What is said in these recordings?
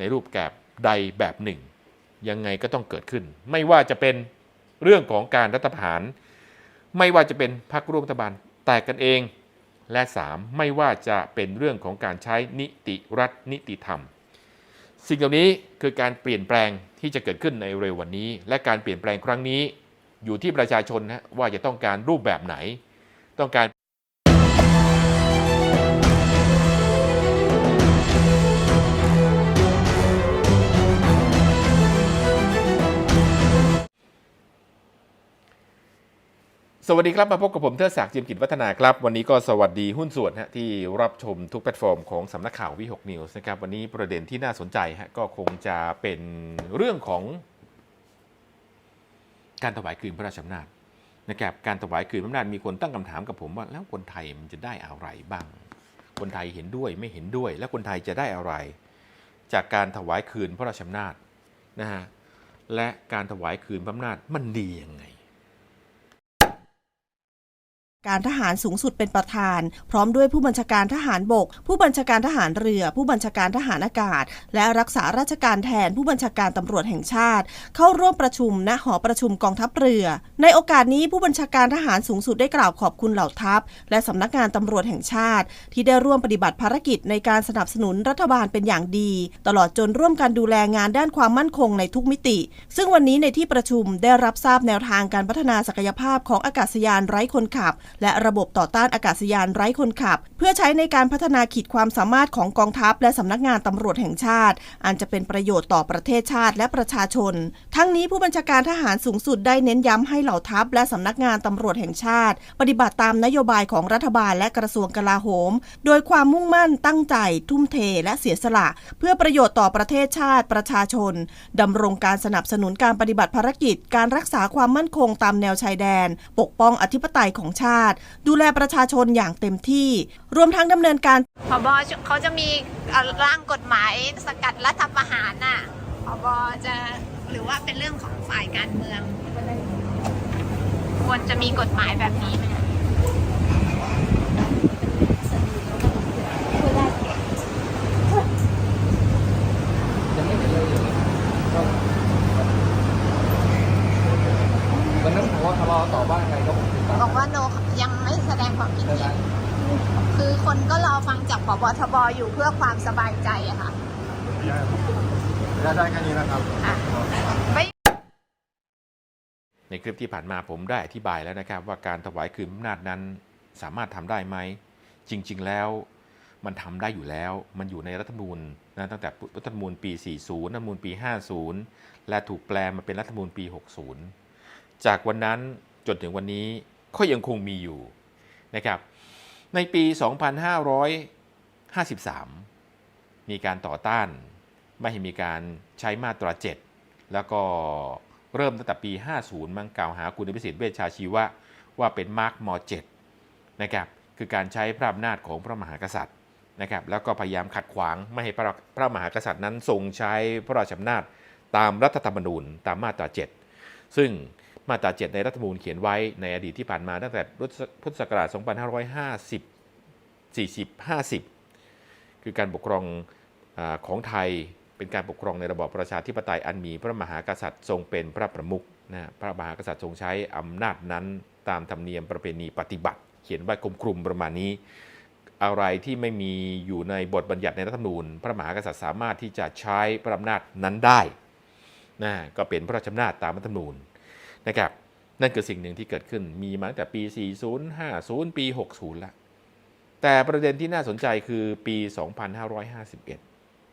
ในรูปแบบใดแบบหนึ่ง ยังไงก็ต้องเกิดขึ้น ไม่ว่าจะเป็นเรื่องของการรัฐประหาร ไม่ว่าจะเป็นพรรคร่วมรัฐบาลแตกกันเอง และ 3. ไม่ว่าจะเป็นเรื่องของการใช้นิติรัฐนิติธรรม สิ่งเหล่านี้คือการเปลี่ยนแปลงที่จะเกิดขึ้นในเร็ววันนี้ และการเปลี่ยนแปลงครั้งนี้ อยู่ที่ประชาชนนะว่าจะต้องการรูปแบบไหน ต้องการ สวัสดีครับ มาพบกับผมเทิดศักดิ์จิมกิจวัฒนาครับ วันนี้ก็สวัสดีหุ้นส่วนฮะที่รับชมทุกแพลตฟอร์มของสำนักข่าววิหกนิวส์นะครับ วันนี้ประเด็นที่น่าสนใจฮะก็คงจะเป็นเรื่องของ การถวายคืนพระราชอำนาจนะครับการถวายคืนพระอำนาจมีคนตั้งคำถามกับผมว่า แล้วคนไทยมันจะได้อะไรบ้าง คนไทยเห็นด้วยไม่เห็นด้วย แล้วคนไทยจะได้อะไร จากการถวายคืนพระราชอำนาจนะฮะและการถวายคืนพระอำนาจมันดียังไง การทหารสูงสุดเป็นประธาน พร้อมด้วยผู้บัญชาการทหารบก ผู้บัญชาการทหารเรือ ผู้บัญชาการทหารอากาศ และรักษาราชการแทนผู้บัญชาการตำรวจแห่งชาติ เข้าร่วมประชุมณหอประชุมกองทัพเรือ ในโอกาสนี้ผู้บัญชาการทหารสูงสุดได้กล่าวขอบคุณเหล่าทัพ และสำนักงานตำรวจแห่งชาติ ที่ได้ร่วมปฏิบัติภารกิจในการสนับสนุนรัฐบาลเป็นอย่างดี ตลอดจนร่วมกันดูแลงานด้านความมั่นคงในทุกมิติ ซึ่งวันนี้ในที่ประชุมได้รับทราบแนวทางการพัฒนาศักยภาพของอากาศยานไร้คนขับและระบบต่อต้านอากาศยานไร้คนขับ เพื่อใช้ในการพัฒนาขีดความสามารถของกองทัพ และสำนักงานตำรวจแห่งชาติ อันจะเป็นประโยชน์ต่อประเทศชาติและประชาชน ทั้งนี้ผู้บัญชาการทหารสูงสุดได้เน้นย้ำให้เหล่าทัพ และสำนักงานตำรวจแห่งชาติ ปฏิบัติตามนโยบายของรัฐบาลและกระทรวงกลาโหม โดยความมุ่งมั่นตั้งใจ ทุ่มเท และเสียสละ เพื่อประโยชน์ต่อประเทศชาติประชาชนดำรงการสนับสนุนการปฏิบัติภารกิจ การรักษาความมั่นคงตามแนวชายแดน ปกป้องอธิปไตยของชาติดูแลประชาชนอย่างเต็มที่ รวมทั้งดำเนินการพบเขาจะมีร่างกฎหมายสกัดรัฐประหารน่ะพบจะหรือว่าเป็นเรื่องของฝ่ายการเมือง ควรจะมีกฎหมายแบบนี้ไหม วันนั้นผมว่าทะเลาะต่อว่าไงก็ผมติดตาม บอกว่าโนยังไม่แสดงความคิด ใช่ไหม เห็นคือคนก็รอฟังจากพบทบ อยู่เพื่อความสบายใจอะค่ะได้ได้แค่นี้นะครับอะไม่ในคลิปที่ผ่านมาผมได้อธิบายแล้วนะครับ ว่าการถวายคืนอำนาจนั้นสามารถทำได้ไหม จริง ๆ แล้ว มันทำได้อยู่แล้ว มันอยู่ในรัฐธรรมนูญนะตั้งแต่รัฐธรรมนูญปี 40 รัฐธรรมนูญปี 50 และถูกแปลมาเป็นรัฐธรรมนูญปี 60 จากวันนั้นจนถึงวันนี้ก็ยังคงมีอยู่นะครับ ในปี 53 มีการต่อต้าน ไม่ให้มีการใช้มาตรา 7 แล้วก็เริ่มตั้งแต่ปี 50 มังกล่าวหาคุณพิสิทธิ์เวชชาชีวะ ว่าเป็นมาร์กม7นะครับคือการใช้พระอำนาจของพระมหากษัตริย์นะครับแล้วก็พยายามขัดขวางไม่ให้พระพระมหากษัตริย์นั้นทรงใช้พระราชอำนาจตามรัฐธรรมนูญตามมาตรา 7 ซึ่งมาตรา 7 ในรัฐธรรมนูญเขียนไว้ในอดีตที่ผ่านมาตั้งแต่พุทธศักราช 2550 40 50 คือการปกครองอของไทยเป็นการปกครองในระบอบประชาธิปไตยอันมีพระมหากษัตริย์ทรงเป็นพระประมุขนะพระมหากษัตริย์ทรงใช้อำนาจนั้นตามธรรมเนียมประเพณีปฏิบัติ เขียนไว้กลมกลุ่มประมาณนี้ อะไรที่ไม่มีอยู่ในบทบัญญัติในรัฐธรรมนูญ พระมหากษัตริย์สามารถที่จะใช้พระอำนาจนั้นได้นะก็เป็นพระราชอำนาจตามรัฐธรรมนูญนะครับนั่นคือสิ่งหนึ่งที่เกิดขึ้นมีมาตั้งแต่ปี 40 50 ปี 60ละ แต่ประเด็นที่น่าสนใจคือปี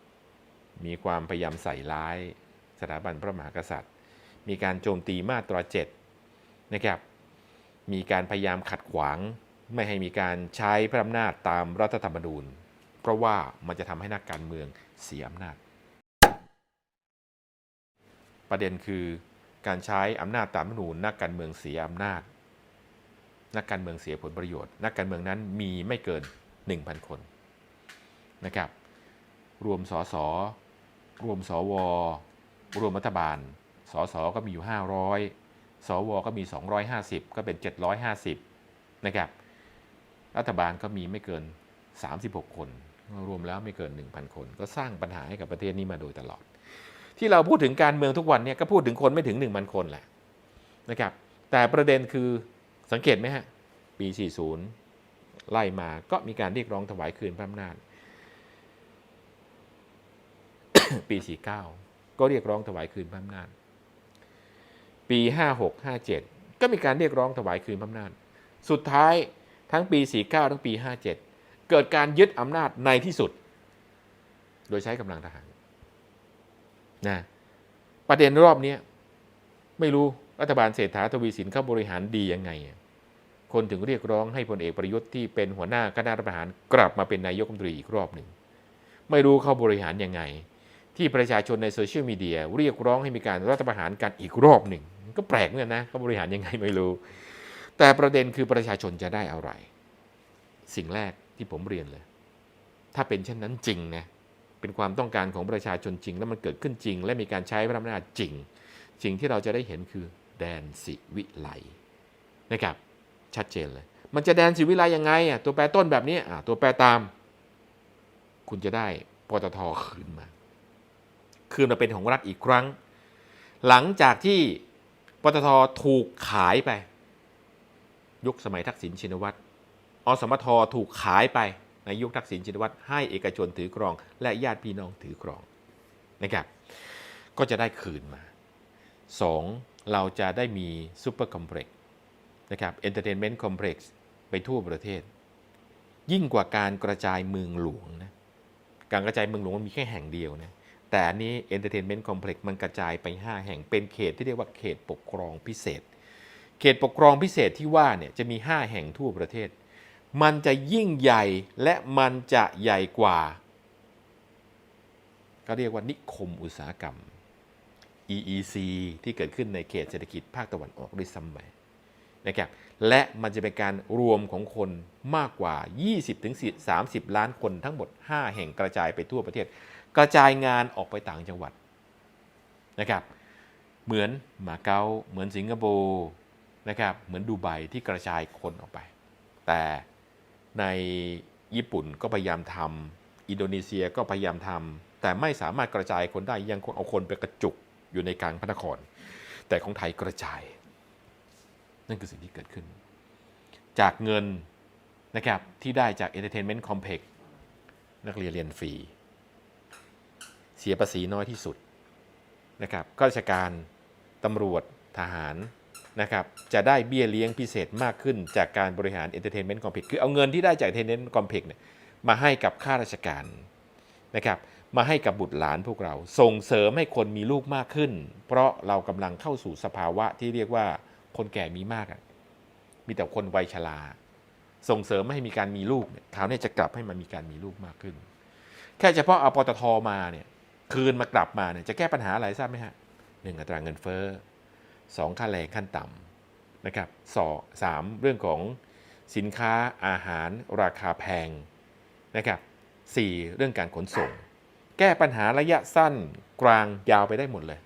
2551 มีความพยายามใส่ร้ายสถาบันพระมหากษัตริย์ มีการโจมตีมาตรา7นะครับ มีการพยายามขัดขวาง ไม่ให้มีการใช้พระอำนาจตามรัฐธรรมนูญ เพราะว่ามันจะทำให้นักการเมืองเสียอำนาจ ประเด็นคือการใช้อำนาจตามรัฐธรรมนูญนักการเมืองเสียอำนาจ นักการเมืองเสียผลประโยชน์ นักการเมืองนั้นมีไม่เกิน 1,000 คนนะครับ รวมสสรวมสวรวมรัฐบาลสสก็มีอยู่ 500สวก็มี 250 ก็เป็น 750นะครับรัฐบาลก็มีไม่เกิน 36 คน รวมแล้วไม่เกิน 1,000 คน ก็สร้างปัญหาให้กับประเทศนี้มาโดยตลอด ที่เราพูดถึงการเมืองทุกวันเนี่ยก็พูดถึงคนไม่ถึง1,000คนแหละนะครับแต่ประเด็นคือ สังเกตไหมฮะ ปี 40 ไล่มาก็มีการเรียกร้องถวายคืนพระอำนาจ ปี 49 ก็เรียกร้องถวายคืนพระอำนาจ ปี 56 57 ก็มีการเรียกร้องถวายคืนพระอำนาจ สุดท้ายทั้งปี 49 ทั้งปี 57 เกิดการยึดอำนาจในที่สุด โดยใช้กำลังทหารนะประเด็นรอบนี้ไม่รู้รัฐบาลเศรษฐาทวีสินเข้าบริหารดียังไงอะ คนถึงเรียกร้องให้พลเอกประยุทธ์ที่เป็นหัวหน้าคณะรัฐประหารกลับมาเป็นนายกรัฐมนตรีอีกรอบหนึ่ง ไม่รู้เขาบริหารยังไง ที่ประชาชนในโซเชียลมีเดียเรียกร้องให้มีการรัฐประหารกันอีกรอบหนึ่ง ก็แปลกเหมือนกันนะเขาบริหารยังไงไม่รู้ แต่ประเด็นคือประชาชนจะได้อะไร สิ่งแรกที่ผมเรียนเลย ถ้าเป็นเช่นนั้นจริงนะเป็นความต้องการของประชาชนจริง แล้วมันเกิดขึ้นจริง และมีการใช้พระอำนาจจริงสิ่งที่เราจะได้เห็นคือแดนสิวิไลนะครับ ชัดเจนเลย มันจะแดนสิวิไลยังไงอะตัวแปรต้นแบบนี้อะตัวแปรตาม คุณจะได้ปตทคืนมา คืนมาเป็นของรัฐอีกครั้ง หลังจากที่ปตทถูกขายไป ยุคสมัยทักษิณชินวัตรอสมทถูกขายไปในยุคทักษิณชินวัตรให้เอกชนถือครอง และญาติพี่น้องถือครองนะครับ ก็จะได้คืนมา 2. เราจะได้มีซูเปอร์คอมเพล็กซ์ นะครับเอนเตอร์เทนเมนต์คอมเพล็กซ์ไปทั่วประเทศ ยิ่งกว่าการกระจายเมืองหลวงนะการกระจายเมืองหลวงมันมีแค่แห่งเดียวนะแต่อันนี้ Entertainment Complex มันกระจายไป 5 แห่งเป็นเขตที่เรียกว่าเขตปกครองพิเศษ เขตปกครองพิเศษที่ว่าเนี่ยจะมี 5 แห่งทั่วประเทศ มันจะยิ่งใหญ่และมันจะใหญ่กว่าก็เรียกว่านิคมอุตสาหกรรม EEC ที่เกิดขึ้นในเขตเศรษฐกิจภาคตะวันออกด้วยซ้ำไป นะครับและมันจะเป็นการรวมของคนมากกว่า 20-30 ล้านคนทั้งหมด 5 แห่งกระจายไปทั่วประเทศ กระจายงานออกไปต่างจังหวัดนะครับเหมือนมาเก๊าเหมือนสิงคโปร์นะครับเหมือนดูไบที่กระจายคนออกไป แต่ในญี่ปุ่นก็พยายามทำอินโดนีเซียก็พยายามทำแต่ไม่สามารถกระจายคนได้ยังคงเอาคนไปกระจุกอยู่ในกลางพระนคร แต่ของไทยกระจาย นั่นคือสิ่งที่เกิดขึ้น จากเงินนะครับที่ได้จาก Entertainment Complex นักเรียนเรียนฟรี เสียภาษีน้อยที่สุดนะครับข้าราชการตำรวจทหารนะครับจะได้เบี้ยเลี้ยงพิเศษมากขึ้นจากการบริหาร Entertainment Complex คือเอาเงินที่ได้จาก Entertainment Complex เนี่ยมาให้กับข้าราชการนะครับมาให้กับบุตรหลานพวกเรา ส่งเสริมให้คนมีลูกมากขึ้น เพราะเรากำลังเข้าสู่สภาวะที่เรียกว่า คนแก่มีมากอะมีแต่คนวัยชราส่งเสริมไม่ให้มีการมีลูกเนี่ยคราวนี้จะกลับให้มันมีการมีลูกมากขึ้น แค่เฉพาะเอาปตทมาเนี่ยคืนมากลับมาเนี่ยจะแก้ปัญหาอะไรทราบไหมฮะหนึ่งอัตราเงินเฟ้อสองค่าแรงขั้นต่ำนะครับสอสามเรื่องของสินค้าอาหารราคาแพงนะครับสี่เรื่องการขนส่ง แก้ปัญหาระยะสั้นกลางยาวไปได้หมดเลย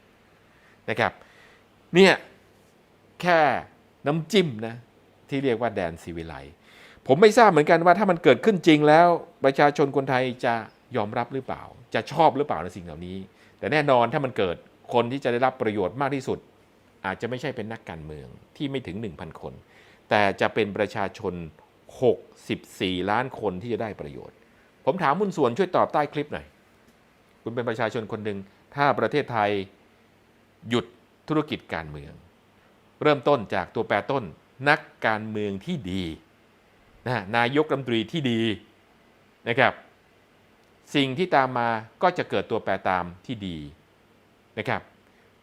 นะครับเนี่ย แค่น้ำจิ้มนะที่เรียกว่าแดนซีวิไลผมไม่ทราบเหมือนกันว่าถ้ามันเกิดขึ้นจริงแล้ว ประชาชนคนไทยจะยอมรับหรือเปล่า จะชอบหรือเปล่าในสิ่งเหล่านี้ แต่แน่นอนถ้ามันเกิดคนที่จะได้รับประโยชน์มากที่สุด อาจจะไม่ใช่เป็นนักการเมืองที่ไม่ถึง 1,000 คน แต่จะเป็นประชาชน 64 ล้านคนที่จะได้ประโยชน์ ผมถามมุนส่วนช่วยตอบใต้คลิปหน่อยคุณเป็นประชาชนคนหนึ่งถ้าประเทศไทยหยุดธุรกิจการเมือง เริ่มต้นจากตัวแปรต้นนักการเมืองที่ดีนะนายกรัฐมนตรีที่ดีนะครับ สิ่งที่ตามมาก็จะเกิดตัวแปรตามที่ดีนะครับ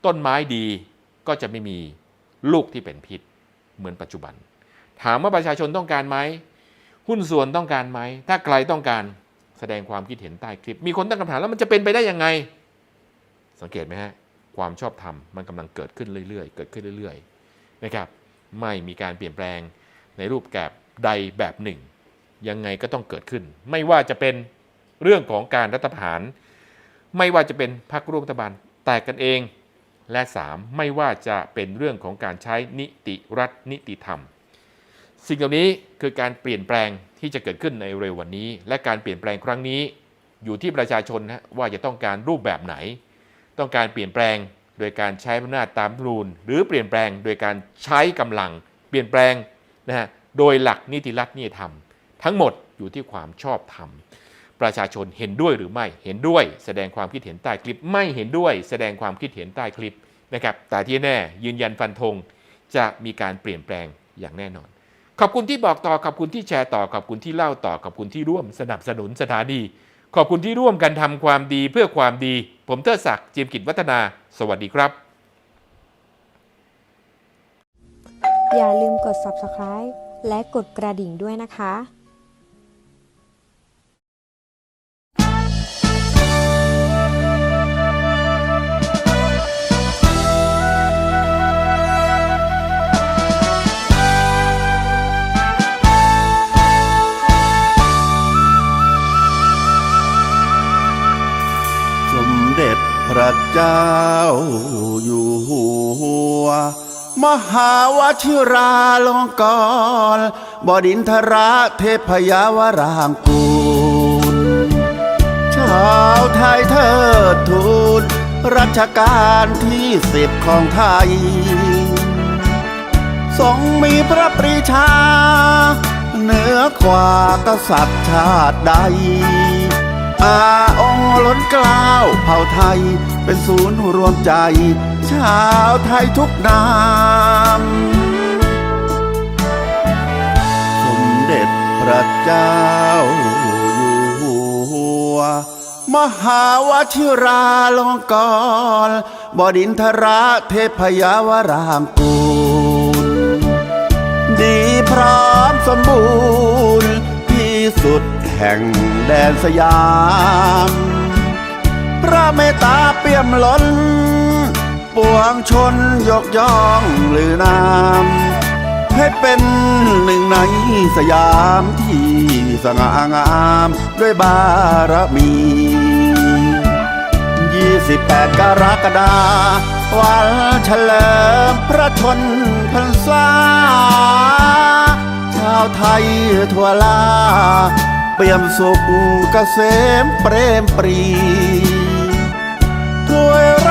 ต้นไม้ดีก็จะไม่มีลูกที่เป็นพิษเหมือนปัจจุบัน ถามว่าประชาชนต้องการไหมหุ้นส่วนต้องการไหม ถ้าใครต้องการแสดงความคิดเห็นใต้คลิป มีคนตั้งคำถามแล้วมันจะเป็นไปได้ยังไง สังเกตไหมฮะ ความชอบธรรมมันกำลังเกิดขึ้นเรื่อยๆ เกิดขึ้นเรื่อยๆ นะครับไม่มีการเปลี่ยนแปลงในรูปแบบใดแบบหนึ่ง ยังไงก็ต้องเกิดขึ้น ไม่ว่าจะเป็นเรื่องของการรัฐประหาร ไม่ว่าจะเป็นพรรคร่วมรัฐบาลแตกกันเอง และ 3. ไม่ว่าจะเป็นเรื่องของการใช้นิติรัฐนิติธรรม สิ่งเหล่านี้คือการเปลี่ยนแปลงที่จะเกิดขึ้นในเร็ววันนี้ และการเปลี่ยนแปลงครั้งนี้ อยู่ที่ประชาชนนะว่าจะต้องการรูปแบบไหน ต้องการเปลี่ยนแปลง โดยการใช้อำนาจตามรัฐธรรมนูญหรือเปลี่ยนแปลงโดยการใช้กำลัง เปลี่ยนแปลงนะฮะโดยหลักนิติรัฐนิติธรรม ทั้งหมดอยู่ที่ความชอบธรรม ประชาชนเห็นด้วยหรือไม่เห็นด้วย แสดงความคิดเห็นใต้คลิปไม่เห็นด้วย แสดงความคิดเห็นใต้คลิปนะครับแต่ที่แน่ยืนยันฟันธงจะมีการเปลี่ยนแปลงอย่างแน่นอน ขอบคุณที่บอกต่อขอบคุณที่แชร์ต่อขอบคุณที่เล่าต่อขอบคุณที่ร่วมสนับสนุนสถานีขอบคุณที่ร่วมกันทำความดีเพื่อความดี ผมเทิดศักดิ์จิมกิจวัฒนา สวัสดีครับ อย่าลืมกด subscribe และกดกระดิ่งด้วยนะคะสมเด็จพระเจ้า มหาวชิราลงกรณ์บดินทราเทพยาวรางกูลชาวไทยเทิดทูนรัชกาลที่สิบของไทย ทรงมีพระปรีชา เหนือกว่ากษัตริย์ชาติใด อาองค์ล้นกล้าวเผ่าไทยเป็นศูนย์รวมใจ ชาวไทยทุกนาม สมเด็จพระเจ้าอยู่หัว มหาวชิราลงกรณบดินทราเทพยาวรางกูล ดีพร้อมสมบูรณ์ที่สุดแห่งแดนสยาม พระเมตตาเปี่ยมล้น ปวงชนยกย่องลือนามให้เป็นหนึ่งในสยามที่สง่างามด้วยบารมี 28 กรกฎาวันเฉลิมพระชนพรรษา ชาวไทยทั่วลา เปี่ยมสุขเกษมเปรมปรีถ้วยร